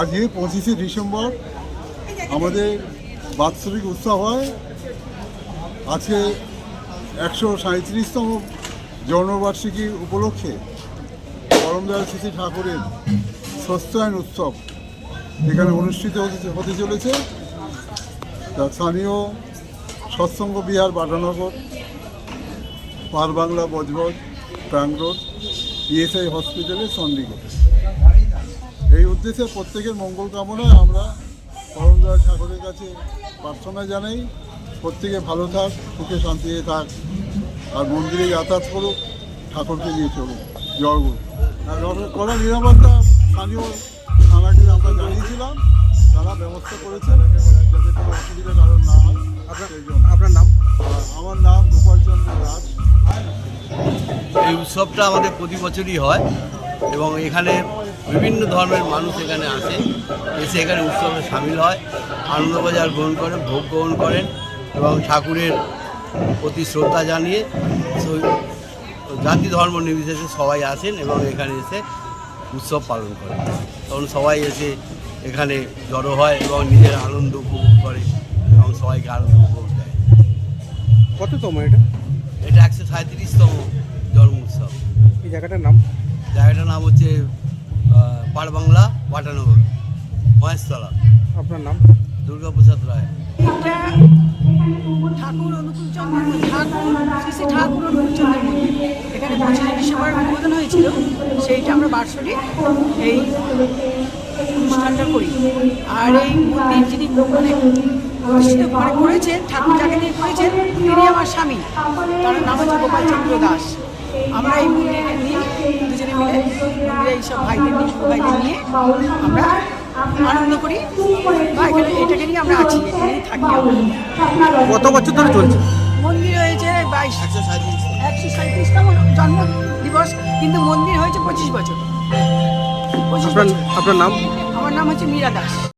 আজকে পঁচিশে ডিসেম্বর আমাদের বাৎসরিক উৎসব হয়, আজকে একশো সাঁত্রিশতম জন্মবার্ষিকী উপলক্ষে পরমদয়াল শ্রী ঠাকুরের সস্তায়ন উৎসব এখানে অনুষ্ঠিত হতে- চলেছে। তা স্থানীয় সৎসঙ্গ বিহার বাটানগর পার বাংলা, বজবজ ব্যাঙ্গলোর ইএসআই হসপিটালে চণ্ডীগড় এই উদ্দেশ্যে প্রত্যেকের মঙ্গল কামনায় আমরা পরমদয়াল ঠাকুরের কাছে প্রার্থনা জানাই। প্রত্যেকে ভালো থাক সুখে শান্তিতে থাক আর মন্দিরে যাতায়াত করুক ঠাকুরকে নিয়ে চলুক। জয় গুরু। আর কড়া নিরাপত্তা স্থানীয় থানাকে আমরা জানিয়েছিলাম তারা ব্যবস্থা করেছে যাতে কোনো অসুবিধা কারণ না হয় আপনার নাম? আমার নাম গোপালচন্দ্র দাস। এই উৎসবটা আমাদের প্রতি বছরই হয় এবং এখানে বিভিন্ন ধর্মের মানুষ এখানে আসে এসে এখানে উৎসবে সামিল হয় আনন্দবাজার গ্রহণ করেন ভোগ গ্রহণ করেন এবং ঠাকুরের প্রতি শ্রদ্ধা জানিয়ে জাতি ধর্ম নির্বিশেষে সবাই আসেন এবং এখানে এসে উৎসব পালন করেন। তখন সবাই এসে এখানে জড়ো হয় এবং নিজের আনন্দ উপভোগ করে এবং সবাইকে আনন্দ উপভোগ দেয়। কততম এটা? এটা একশো সাঁত্রিশতম জন্ম উৎসব। এই জায়গাটার নাম? জায়গাটার নাম হচ্ছে পাড়বাংলা পাটানগর মহেশতলা। আপনার নাম? দুর্গাপ্রসাদ রায়। এটা ঠাকুর ঠাকুর শ্রী শ্রী ঠাকুর মন্দির এখানে পঁচিশে ডিসেম্বর উদ্বোধন হয়েছিল সেইটা আমরা বার্ষিক এই অনুষ্ঠানটা করি। আর এই মন্দির যিনি মানে প্রতিষ্ঠিত করে করেছেন ঠাকুর যাকে নিয়ে করেছেন তিনি আমার স্বামী তার নাম হচ্ছে গোপালচন্দ্র দাস। আমরা এই মন্দিরে নিয়ে দুজনে মিলে মন্দিরে এইসব ভাইদের নিয়ে ভাইদের নিয়ে আমরা আনন্দ করি। বা এখানে এটাকে নিয়ে আমরা আছি এখানেই থাকি কত বছর ধরে চলছে? মন্দির হয়েছে বাইশ একশো সাঁত্রিশ একশো সাঁত্রিশতম জন্ম দিবস কিন্তু মন্দির হয়েছে পঁচিশ বছর। আপনার নাম? আমার নাম হচ্ছে মীরা দাস।